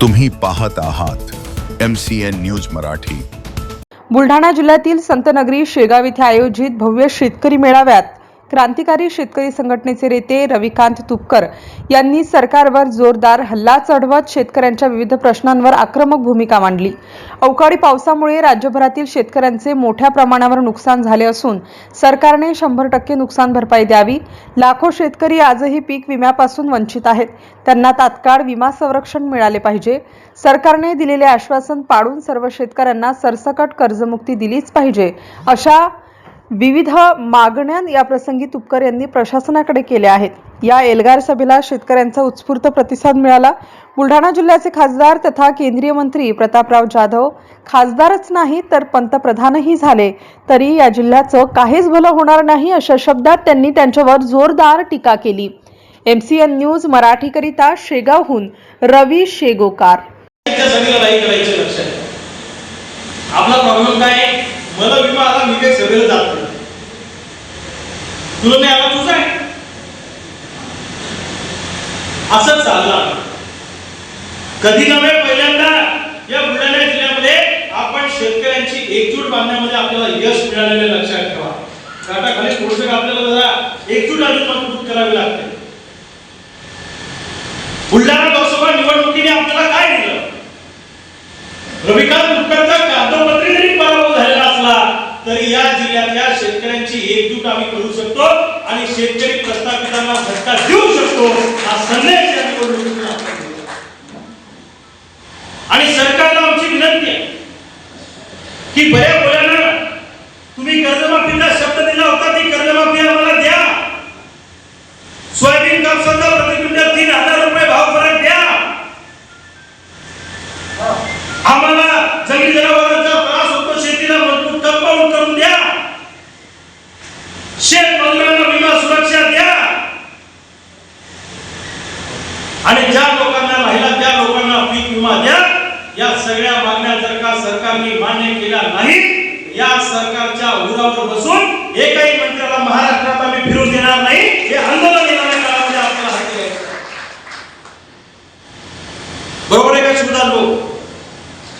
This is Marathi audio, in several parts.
तुम्ही पाहत आहात M C N news Marathi. Buldhana जिल्ह्यातील संतनगरी शेगाव इथे आयोजित भव्य शेतकरी मेळाव्यात क्रांतिकारी शेतकरी संघटनेचे नेते रविकांत तुपकर यांनी सरकारवर जोरदार हल्ला चढवत शेतकऱ्यांच्या विविध प्रश्नांवर आक्रमक भूमिका मांडली. अवकाळी पावसामुळे राज्यभरातील शेतकऱ्यांचे मोठ्या प्रमाणावर नुकसान झाले असून सरकारने शंभर टक्के नुकसान भरपाई द्यावी. लाखो शेतकरी आजही पीक विम्यापासून वंचित आहेत. त्यांना तात्काळ विमा संरक्षण मिळाले पाहिजे. सरकारने दिलेले आश्वासन पाडून सर्व शेतकऱ्यांना सरसकट कर्जमुक्ती दिलीच पाहिजे अशा विविध मागण्या या प्रसंगी तुपकर यांनी प्रशासनाकडे केल्या आहेत. या एल्गार सभेला शेतकऱ्यांचा उत्स्फूर्त प्रतिसाद मिळाला. बुलढाणा जिल्ह्याचे खासदार तथा केंद्रीय मंत्री प्रतापराव जाधव खासदारच नाही तर पंतप्रधानही झाले. तरी या जिल्ह्याचं काहीच भलं होणार नाही अशा शब्दात त्यांनी त्यांच्यावर जोरदार टीका केली. एमसीएन न्यूज मराठीकरिता शेगावहून रवी शेगोकार. आपला प्रॉब्लेम काय? मला मी जात. नाही तुला नाही आला तुझा? आहे असंच चाललं कधी नव्हे पहिल्यांदा या बुलढाणा जिल्ह्यामध्ये आपण शेतकऱ्यांची एकजूट बांधण्यामध्ये आपल्याला यश मिळालेलं लक्षात ठेवा. आता खाली पोषक आपल्याला जरा एकजूट अजून मजबूत करावी लागते. बुलढाणा लोकसभा निवडणुकीने आपल्याला काय दिलं? रविकांत तुपकरचा कागदोपत्री जरी पराभव झालेला असला तरी या जिल्ह्यातल्या शेतकऱ्यांची एकजूट आम्ही करू शकतो आणि शेतकरी प्रस्थापितांना धक्का देऊ शकतो हा संदेश या निवडणुकीतून आणि सरकारला आमची विनंती आहे की बऱ्या आणि ज्या लोकांना राहिला त्या लोकांना पीक विमा द्या. या सगळ्या मागण्या जर का सरकारने मान्य केल्या नाही या सरकारच्या उरावर बसून एकाही मंत्र्याला महाराष्ट्रात आम्ही फिरू देणार नाही. हे आंदोलन येणाऱ्या काळामध्ये आपल्याला हाती आहे. बरोबर आहे का शिवदास भाऊ?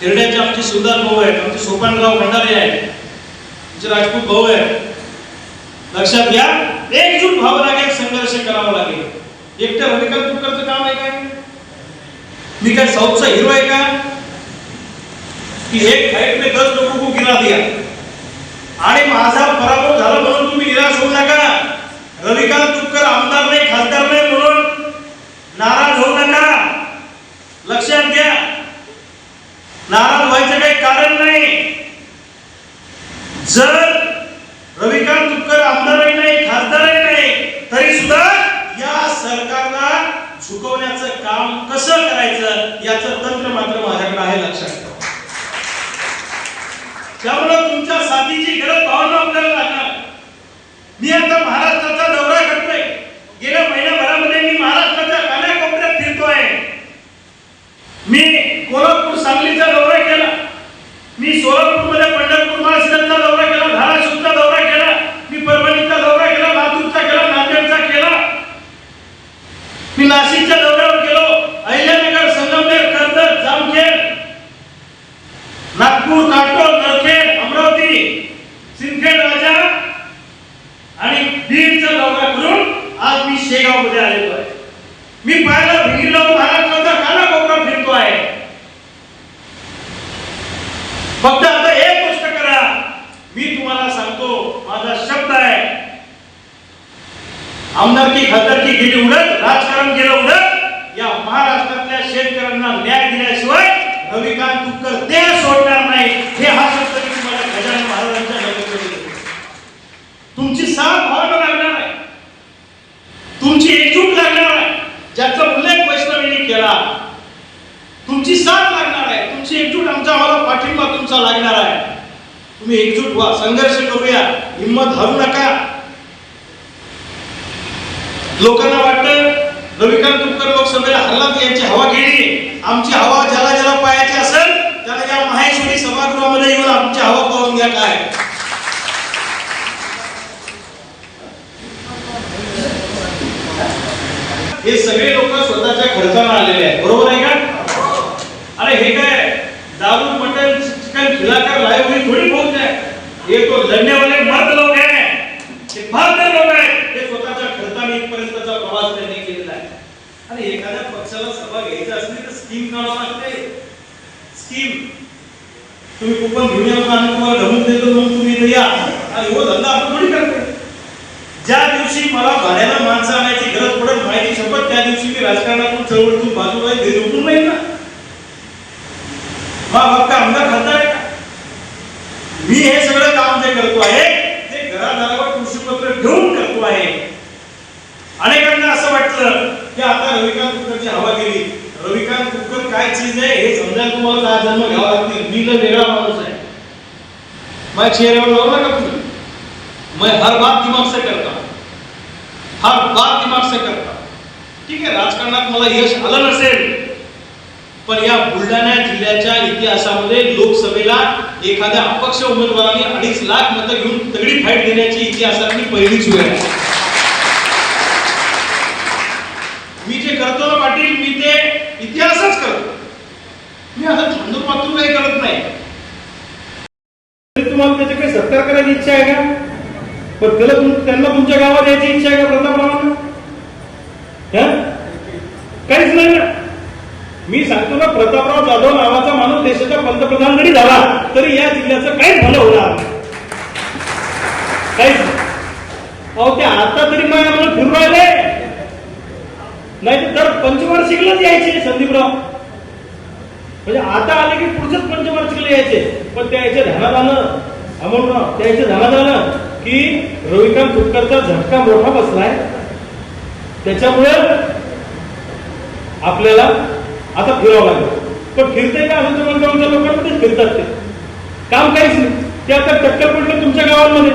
खेरड्याचे आमचे शिवदास भाऊ आहेत. आमचे सोपानराव भंडारे आहेत. आमचे राजपूत भाऊ आहेत. लक्षात घ्या. एकजूट व्हावं लागेल संघर्ष करावा लागेल. एकट्या रविकांत तुपकरचं काम आहे काय मी काय साऊथचा हिरो आहे का? की एक फाईट में दस लोगों को गिरा दिया आणि माझा पराभव झाला म्हणून तुम्ही निराश होऊ नका. रविकांत तुपकर आमदार नाही खासदार नाही म्हणून नाराज होऊ नका. लक्षात घ्या. नाराज व्हायचं काही कारण नाही. जर रविकांत तुपकर आमदारही नाही खासदारही नाही तरी सुद्धा या सरकारला सुकवण्याचं काम कसं करायचं याचं तंत्र मात्र माझ्याकडे आहे लक्षात ठेवा. त्यामुळे तुमच्या साथीची गरज भावना आपल्याला लागणार. मी आता महाराष्ट्राचा दौरा करतोय गेल्या महिन्याभरामध्ये मी महाराष्ट्राच्या कानाकोपऱ्यात फिरतोय मी कोल्हापूर सांगलीचा दौरा केला मी सोलापूरमध्ये पंढरपूर महाराष्ट्राचा दौरा केला धाराशिवचा दौरा केला मी परभणीचा दौरा केला लातूरचा केला नांदेडचा केला मी नाशिकच्या दौऱ्यावर गेलो अहिल्यानगर संगमनेर कर्जत जामखेड नागपूर काटोल नरखेड अमरावती सिंदखेड राजा आणि बीडचा दौरा करून आज मी शेगावमध्ये आलेलो आहे मी पाहिलं भिंगीला महाराष्ट्राचा कानाकोपरा फिरतो आहे फक्त आता एक गोष्ट करा मी तुम्हाला सांगतो माझा शब्द आहे आमदारकी खासदारकी गेली उडत राजकारण गेलं उडत या महाराष्ट्रातल्या शेतकऱ्यांना न्याय दिल्याशिवाय रविकांत तुपकर ते सोडणार नाही. हे हा शब्द मी तुम्हाला गजानन महाराजांच्या नजरेमध्ये तुमची साथ भावना लागणार आहे. तुमची एकजूट लागणार आहे. ज्याचा उल्लेख वैष्णवीने केला. तुमची साथ लागणार आहे. तुमची एकजूट आमचा आम्हाला पाठिंबा तुमचा लागणार आहे. तुम्ही एकजूट व्हा. संघर्ष करूया. हिंमत हरू नका. लोकांना वाटतं रविकांत तुपकर लोकसभेला हल्ला यांची हवा गेली आमची हवा ज्याला ज्याला पाहायची असेल त्याला या माहेश्वरी सभागृहामध्ये येऊन आमची हवा पाहून घ्या काय. हे सगळे लोक स्वतःच्या खर्चानं आलेले आहेत बरोबर आहे का सामान्य लोक आहेत ते स्वतःच्या खर्चाने इथपर्यंतचा प्रवास त्यांनी केलेला आहे आणि एखाद्या पक्षाला सभा घ्यायची असली तर स्कीम काढावं लागते स्कीम तुम्ही कुपन घेऊन या आम्ही तुम्हाला ढमूक देतो मग तुम्ही इथे या. आणि हो धंदा आपण थोडी करतो ज्या दिवशी मला भाड्याला माणसं आणायची गरज पडत माहिती शपथ त्या दिवशी मी राजकारणातून चळवळतून बाजूला घरी उठून नाही ना हा बाप का आमदार खासदार आहे का? मी हे सगळं काम जे करतो आहे ते घरादारावर कृषीपत्र घेऊन करतो आहे. अनेकांना असं वाटलं की आता रविकांत कुकरची हवा गेली. रविकांत कुकर काय चीज आहे हे समजायला तुम्हाला दहा जन्म घ्यावा लागतील. मी तर वेगळा माणूस आहे. मैं चेहऱ्यावर लावू नका तुम्ही. मैं हर बात दिमाग से करता. हर बात दिमाग से करता. ठीक आहे राजकारणात मला यश आलं नसेल पण या बुलढाणा जिल्ह्याच्या इतिहासामध्ये लोकसभेला एखाद्या अपक्ष उमेदवाराने अडीच लाख मतं घेऊन तगडी फाईट देण्याची इतिहासातली पहिलीच वेळ आहे मी जे करतो ना पाटील मी ते इतिहासच करतो मी आता छंद वाचून काही करत नाही. तुम्हाला त्याची काही सत्कार करायची इच्छा आहे का? पण त्याला त्यांना तुमच्या गावात यायची इच्छा आहे का प्रतापरावांना? काहीच नाही ना. मी सांगतो ना प्रतापराव जाधव नावाचा माणूस देशाचा पंतप्रधान जरी झाला. तरी या जिल्ह्याचं काहीच भलं होणार काहीच नाही. अहो ते आता तरी मला आम्हाला फिरून राहिले. नाही तर दर पंचवार्षिकलाच यायचे संदीपराव. म्हणजे आता आले की पुढचंच पंचवार्षिकला यायचे. पण त्या याच्या ध्यानात आलं अमोलराव त्या याच्या ध्यानात आलं की रविकांत तुपकरचा झटका मोठा बसलाय. त्याच्यामुळे आपल्याला आता फिरावं लागलं. पण फिरते का अजून तुम्हाला लोकांमध्ये फिरतात ते. काम काहीच नाही. ते आता टक्कर पडलं तुमच्या गावांमध्ये.